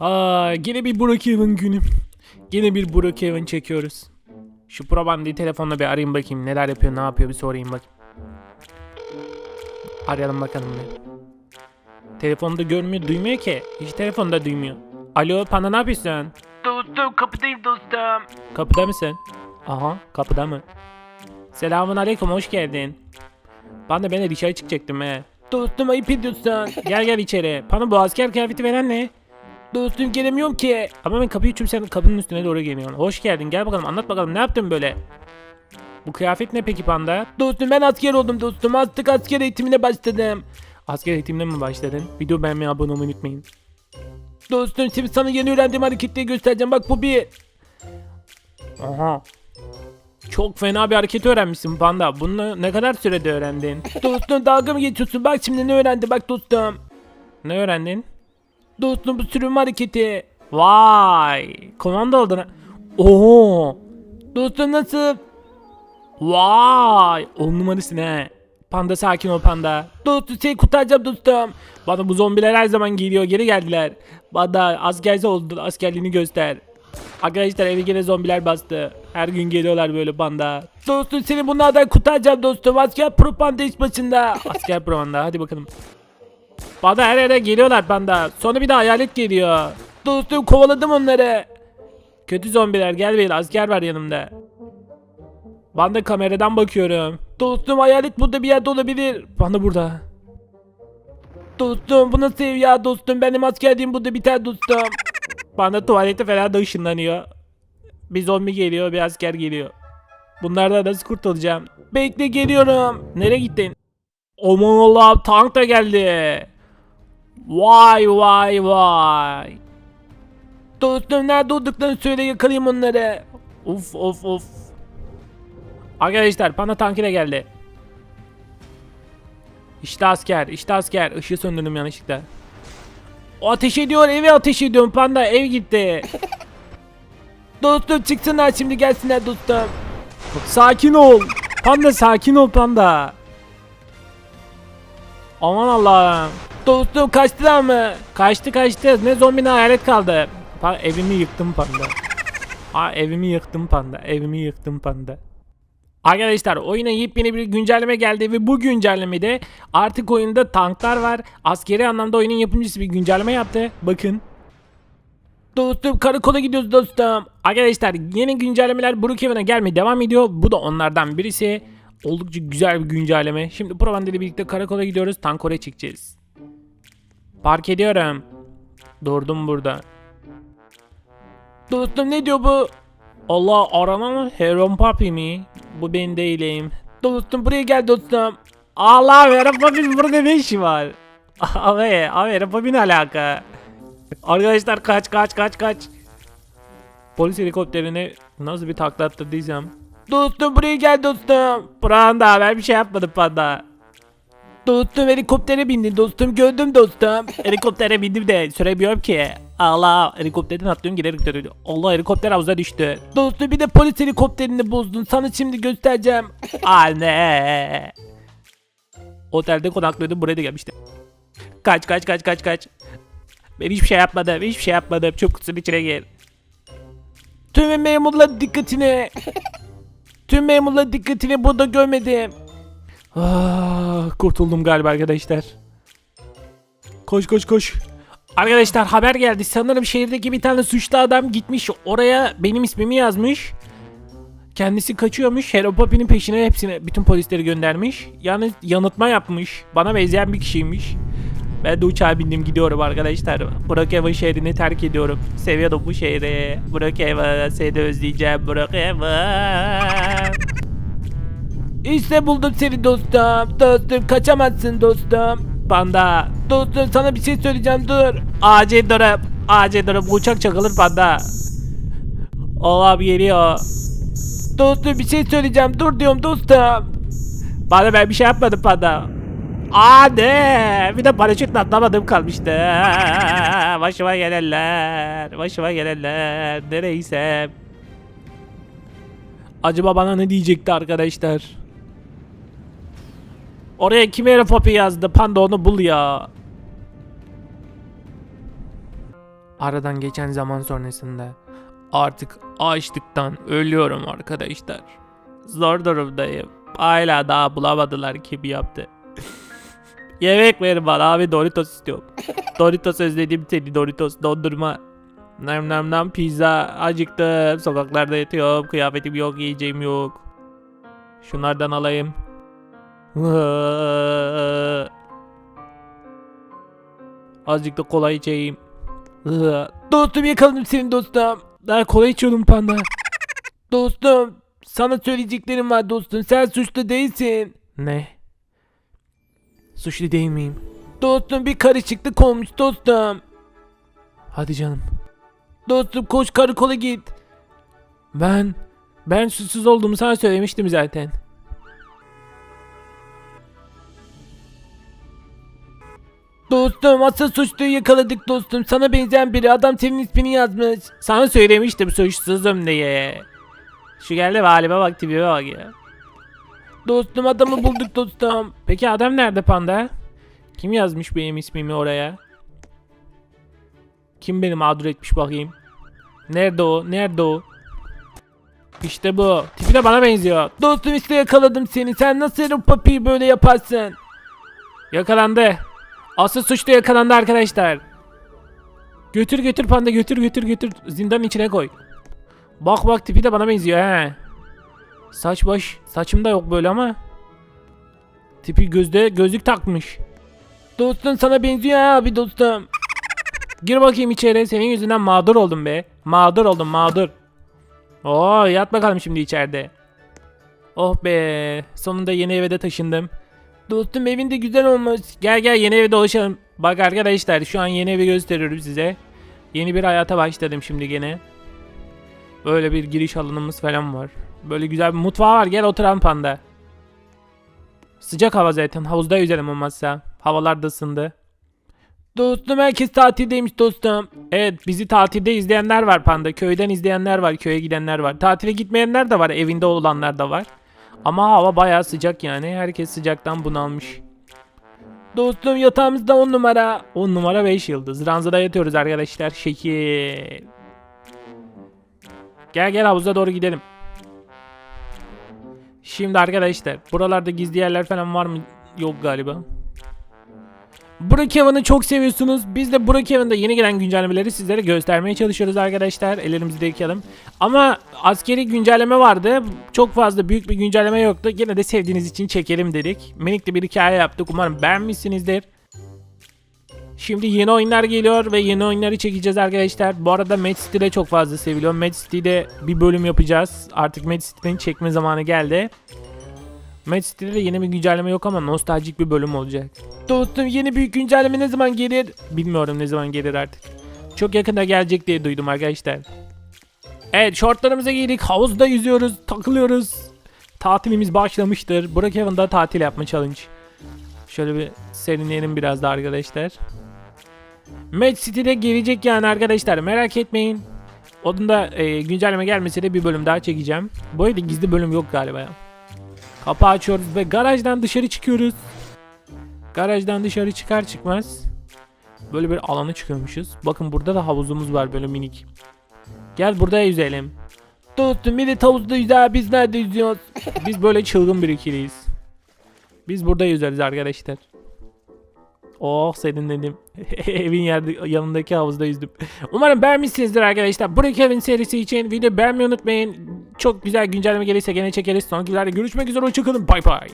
Aa, yine bir Brookhaven günü. Yine bir Brookhaven çekiyoruz. Şu Probandi'yi telefonla bir arayayım bakayım. Neler yapıyor, ne yapıyor bir sorayım bakayım. Arayalım bakalım bir. Telefonda görmüyor, duymuyor ki. Hiç telefonda duymuyor. Alo, Panda ne yapıyorsun? Dostum, kapıdayım dostum. Kapıda mısın? Aha, kapıda mı? Selamun aleyküm, hoş geldin. Ben de ben de dışarı çıkacaktım he. Dostum ayıp ediyorsun. gel gel içeri. Bana bu asker kıyafeti veren ne? Dostum gelemiyorum ki. Ama ben kapıyı açıp sen kapının üstüne doğru geliyorsun. Hoş geldin gel bakalım anlat bakalım ne yaptın böyle? Bu kıyafet ne peki panda? Dostum ben asker oldum dostum. Artık asker eğitimine başladım. Asker eğitimine mi başladın? Video beğenmeyi abone olmayı unutmayın. Dostum şimdi sana yeni öğrendiğim hareketleri göstereceğim. Bak bu bir... Aha. Çok fena bir hareket öğrenmişsin panda. Bunu ne kadar sürede öğrendin? dostum dalga mı geçiyorsun? Bak şimdi ne öğrendi bak dostum. Ne öğrendin? Dostum bu sürünme hareketi. Vay. Komando ha. Oo. Dostum nasıl? Vay. On numarasın he. Panda sakin ol panda. Dostum seni kurtaracağım dostum. Bana bu zombiler her zaman geliyor. Geri geldiler. Bana askerse oldu. Askerliğini göster. Arkadaşlar eve gene zombiler bastı. Her gün geliyorlar böyle panda. Dostum seni bunlardan kurtaracağım dostum. Asker pro panda iş başında. Asker pro panda hadi bakalım. Panda her yere geliyorlar panda. Sonra bir de hayalet geliyor. Dostum kovaladım onları. Kötü zombiler gel bir asker var yanımda. Ben de kameradan bakıyorum. Dostum hayalet burada bir yerde olabilir. Panda burada. Dostum bu nasıl ev ya dostum benim askerliğim burada biter dostum. Bana tuvalete falan da ışınlanıyor. Bir zombi geliyor bir asker geliyor. Bunlardan nasıl kurtulacağım? Bekle geliyorum. Nereye gittin? Aman Allah'ım tank da geldi. Vay vay vay. Dostum nerede olduklarını söyle yakalayayım onları. Uf of of. Arkadaşlar bana tank ile geldi. İşte asker, işte asker. Işığı söndürdüm yanlışlıkla. O ateş ediyor, eve ateş ediyorum panda, ev gitti. dostum çıksınlar şimdi gelsinler dostum. Sakin ol. Panda sakin ol panda. Aman Allah'ım. Dostum kaçtılar mı? Kaçtı kaçtı. Ne zombi ne hayalet kaldı. Pa evimi yıktım panda. Aa evimi yıktım panda. Evimi yıktım panda. Arkadaşlar oyuna yepyeni bir güncelleme geldi ve bu güncellemede artık oyunda tanklar var. Askeri anlamda oyunun yapımcısı bir güncelleme yaptı. Bakın. Dostum karakola gidiyoruz dostum. Arkadaşlar yeni güncellemeler Brookhaven'a gelmeye devam ediyor. Bu da onlardan birisi. Oldukça güzel bir güncelleme. Şimdi Provanda ile birlikte karakola gidiyoruz. Tank oraya çıkacağız. Park ediyorum. Durdum burada. Dostum ne diyor bu? Allah aranan Heron Papi mi? Bu ben değilim. Dostum buraya gel dostum. Allah Heron Papi'nin burada ne işi var? Abi, abi Heron Papi ne alaka? Arkadaşlar kaç kaç kaç kaç. Polis helikopterine nasıl bir takla attırdıysam. Dostum buraya gel dostum. Panda ben bir şey yapmadım panda. Dostum helikoptere bindim dostum gördüm dostum. Helikoptere bindim de süremiyorum ki. Allah helikopterden atlıyorum geri helikoptere. Allah helikopter havuza düştü. Dostum bir de polis helikopterini bozdun. Sana şimdi göstereceğim. Anne. Otelde konaklıyordum buraya da gelmiştim. Kaç kaç kaç kaç kaç. Ben hiçbir şey yapmadım. Hiçbir şey yapmadım. Çöp kutusunun içine gir. Tüm memurlar dikkatine. Tüm memurlar dikkatini burada görmedim. Ah, kurtuldum galiba arkadaşlar. Koş koş koş. Arkadaşlar haber geldi. Sanırım şehirdeki bir tane suçlu adam gitmiş. Oraya benim ismimi yazmış. Kendisi kaçıyormuş. Hero Poppy'nin peşine hepsine bütün polisleri göndermiş. Yani yanıltma yapmış. Bana benzeyen bir kişiymiş. Ben de uçağa bindim gidiyorum arkadaşlar. Brookhaven şehrini terk ediyorum. Seviyorum bu şehri. Brookhaven seni özleyeceğim Brookhaven. İşte buldum seni dostum. Dostum kaçamazsın dostum. Panda. Dostum sana bir şey söyleyeceğim dur. Acil durum. Acil durum. Bu uçak çakılır panda. Allah'ım geliyor. Dostum bir şey söyleyeceğim. Dur diyorum dostum. Bana ben bir şey yapmadım panda. Hadi. Bir de paraşütle atlamadım kalmıştı. Başıma gelenler. Başıma gelenler. Nereyse. Acaba bana ne diyecekti arkadaşlar? Oraya kim Hero Poppy yazdı? Panda onu bul ya. Aradan geçen zaman sonrasında artık açlıktan ölüyorum arkadaşlar. Zor durumdayım. Hala daha bulamadılar kim yaptı. Yemek verin bana abi Doritos istiyorum. Doritos özledim seni Doritos dondurma. Nam nam nam pizza acıktım sokaklarda yatıyorum kıyafetim yok yiyeceğim yok. Şunlardan alayım. Azıcık da kola içeyim. Dostum yakaladım seni dostum. Daha kola içiyordum panda. Dostum sana söyleyeceklerim var dostum. Sen suçlu değilsin. Ne? Suçlu değil miyim? Dostum bir karışıklık olmuş dostum. Hadi canım. Dostum koş karakola git. Ben ben suçsuz olduğumu sana söylemiştim zaten. Dostum asıl suçluyu yakaladık dostum. Sana benzeyen biri adam senin ismini yazmış. Sana söylemiştim suçsuzum diye. Şu geldi halime bak tipime bak ya. Dostum adamı bulduk dostum. Peki adam nerede panda? Kim yazmış benim ismimi oraya? Kim beni mağdur etmiş bakayım? Nerede o? Nerede o? İşte bu. Tipi de bana benziyor. Dostum işte yakaladım seni. Sen nasıl Papi'yi böyle yaparsın? Yakalandı. Asıl suçlu yakalandı arkadaşlar. Götür götür panda götür götür götür. Zindanın içine koy. Bak bak tipi de bana benziyor he. Saç baş. Saçım da yok böyle ama. Tipi gözde gözlük takmış. Dostum sana benziyor abi dostum. Gir bakayım içeri. Senin yüzünden mağdur oldum be. Mağdur oldum mağdur. Oo yat bakalım şimdi içeride. Oh be. Sonunda yeni eve de taşındım. Dostum evin de güzel olmuş. Gel gel yeni eve dolaşalım. Bak arkadaşlar şu an yeni evi gösteriyorum size. Yeni bir hayata başladım şimdi gene. Böyle bir giriş alanımız falan var. Böyle güzel bir mutfağı var. Gel oturan panda. Sıcak hava zaten. Havuzda yüzelim olmazsa. Havalar da ısındı. Dostum herkes tatildeymiş dostum. Evet bizi tatilde izleyenler var panda. Köyden izleyenler var. Köye gidenler var. Tatile gitmeyenler de var. Evinde olanlar da var. Ama hava bayağı sıcak yani. Herkes sıcaktan bunalmış. Dostum yatağımızda 10 numara. 10 numara 5 yıldız. Ranzada yatıyoruz arkadaşlar. Şekil. Gel gel havuza doğru gidelim. Şimdi arkadaşlar buralarda gizli yerler falan var mı? Yok galiba. Brookhaven'ı çok seviyorsunuz. Biz de Brookhaven'da yeni gelen güncellemeleri sizlere göstermeye çalışıyoruz arkadaşlar. Ellerimizi yıkayalım. Ama askeri güncelleme vardı. Çok fazla büyük bir güncelleme yoktu. Yine de sevdiğiniz için çekelim dedik. Minik de bir hikaye yaptık. Umarım beğenmişsinizdir. Şimdi yeni oyunlar geliyor ve yeni oyunları çekeceğiz arkadaşlar. Bu arada Mad City de çok fazla seviliyor. Mad City'de bir bölüm yapacağız. Artık Mad City'nin çekme zamanı geldi. Mad City'de de yeni bir güncelleme yok ama nostaljik bir bölüm olacak. Dostum yeni büyük güncelleme ne zaman gelir? Bilmiyorum ne zaman gelir artık. Çok yakında gelecek diye duydum arkadaşlar. Evet şortlarımıza giydik. Havuzda yüzüyoruz. Takılıyoruz. Tatilimiz başlamıştır. Brookhaven'da tatil yapma challenge. Şöyle bir serinleyelim biraz da arkadaşlar. Mad City'de gelecek yani arkadaşlar merak etmeyin. Onun da e, güncelleme gelmese de bir bölüm daha çekeceğim. Bu arada gizli bölüm yok galiba ya. Kapağı açıyoruz ve garajdan dışarı çıkıyoruz. Garajdan dışarı çıkar çıkmaz böyle bir alana çıkıyormuşuz. Bakın burada da havuzumuz var böyle minik. Gel burada yüzelim. Dostum millet havuzda yüzer biz nerede yüzüyoruz? Biz böyle çılgın bir ikiliyiz. Biz burada yüzeriz arkadaşlar. Oh serinledim. Evin yerde, yanındaki havuzda yüzdüm. Umarım beğenmişsinizdir arkadaşlar. Brookhaven serisi için video beğenmeyi unutmayın. Çok güzel güncelleme gelirse gene çekeriz. Sonraki videolarda görüşmek üzere. Hoşçakalın. Bay bay.